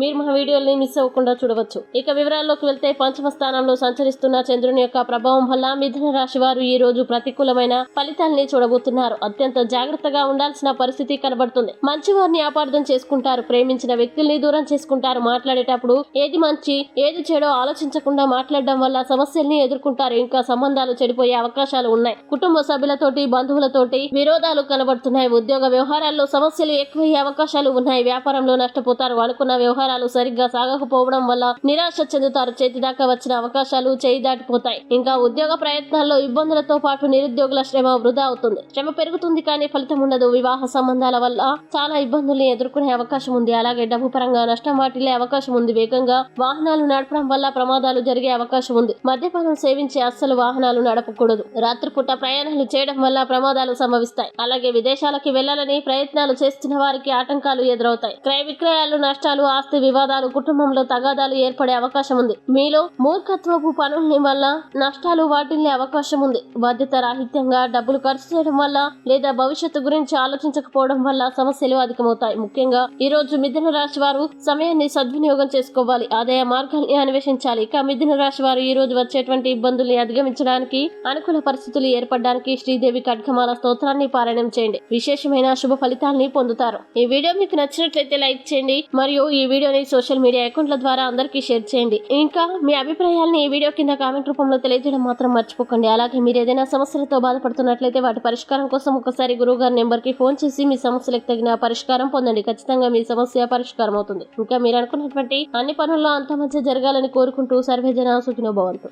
మీరు మా వీడియోల్ని మిస్ అవ్వకుండా చూడవచ్చు. ఇక వివరాల్లోకి వెళ్తే పంచమ స్థానంలో సంచరిస్తున్న చంద్రుని యొక్క ప్రభావం వల్ల మిథున రాశి వారు ఈ రోజు ప్రతికూలమైన ఫలితాల్ని చూడబోతున్నారు. అత్యంత జాగ్రత్తగా ఉండాల్సిన పరిస్థితి కనబడుతుంది. మంచి వారిని అపార్థం చేసుకుంటారు ప్రేమించిన వ్యక్తుల్ని దూరం చేసుకుంటారు. మాట్లాడేటప్పుడు ఏది మంచి ఏది చెడో ఆలోచించకుండా మాట్లాడడం వల్ల సమస్యల్ని ఎదుర్కొంటారు. ఇంకా సంబంధాలు చెడిపోయే అవకాశాలు ఉన్నాయి. కుటుంబ సభ్యులతోటి బంధువులతోటి విరోధాలు కనబడుతున్నాయి. ఉద్యోగ వ్యవహారాల్లో సమస్యలు ఎక్కువయ్యే అవకాశాలు ఉన్నాయి. వ్యాపారంలో నష్టపోతారు అనుకున్న వ్యవహారాలు సరిగ్గా సాగకపోవడం వల్ల నిరాశ చెందుతారు. చేతి దాకా వచ్చిన అవకాశాలు చేయి దాటిపోతాయి. ఇంకా ఉద్యోగ ప్రయత్నాల్లో ఇబ్బందులతో పాటు నిరుద్యోగుల శ్రమ వృధా అవుతుంది. శ్రమ పెరుగుతుంది కానీ ఫలితం ఉండదు. వివాహ సంబంధాల వల్ల చాలా ఇబ్బందుల్ని ఎదుర్కొనే అవకాశం ఉంది. అలాగే డబ్బు పరంగా నష్టం వాటిల్లే అవకాశం ఉంది. వేగంగా వాహనాలు నడపడం వల్ల ప్రమాదాలు జరిగే అవకాశం ఉంది. మద్యపానం సేవించి అస్సలు వాహనాలు నడపకూడదు. రాత్రిపూట ప్రయాణాలు చేయడం వల్ల ప్రమాదాలు సంభవిస్తాయి. అలాగే విదేశాలకి వెళ్ళాలని ప్రయత్నాలు చేస్తున్న వారికి ఆటంకాలు ఎదురవుతాయి. క్రయ విక్రయాలు నష్టాలు ఆస్తి వివాదాలు కుటుంబంలో తగాదాలు ఏర్పడే అవకాశం ఉంది. మీలో మూర్ఖత్వపు పనుల్ని వల్ల నష్టాలు వాటిల్లే అవకాశం ఉంది. బాధ్యత రాహిత్యంగా డబ్బులు ఖర్చు చేయడం వల్ల లేదా భవిష్యత్తు గురించి ఆలోచించకపోవడం వల్ల సమస్యలు అధికమవుతాయి. ముఖ్యంగా ఈ రోజు మిథున రాశి వారు సమయాన్ని సద్వినియోగం చేసుకోవాలి. ఆదాయ మార్గాల్ని అన్వేషించాలి. ఇక మిథున రాశి వారు ఈ రోజు వచ్చేటువంటి ఇబ్బందుల్ని అధిగమించడానికి అనుకూల పరిస్థితులు ఏర్పడడానికి శ్రీదేవి ఖడ్గమాల స్తోత్రాన్ని పారాయణం చేయండి. విశేషమైన శుభ ఫలితాల్ని పొందుతారు. ఈ వీడియో మీకు నచ్చినట్లయితే లైక్ చేయండి. మరియు ఈ వీడియోని సోషల్ మీడియా అకౌంట్ల ద్వారా అందరికీ షేర్ చేయండి. ఇంకా మీ అభిప్రాయాలను ఈ వీడియో కింద కామెంట్ రూపంలో తెలియజేయడం మాత్రం మర్చిపోకండి. అలాగే మీరు ఏదైనా సమస్యలతో బాధపడుతున్నట్లయితే వాటి పరిష్కారం కోసం ఒకసారి గురువు గారి నెంబర్కి ఫోన్ చేసి మీ సమస్యలకు తగిన పరిష్కారం పొందండి. ఖచ్చితంగా మీ సమస్య పరిష్కారం అవుతుంది. ఇంకా మీరు అనుకున్నటువంటి అన్ని పనుల్లో అంత మంచి జరగాలని కోరుకుంటూ సర్వేజన సుఖినో భవంతు.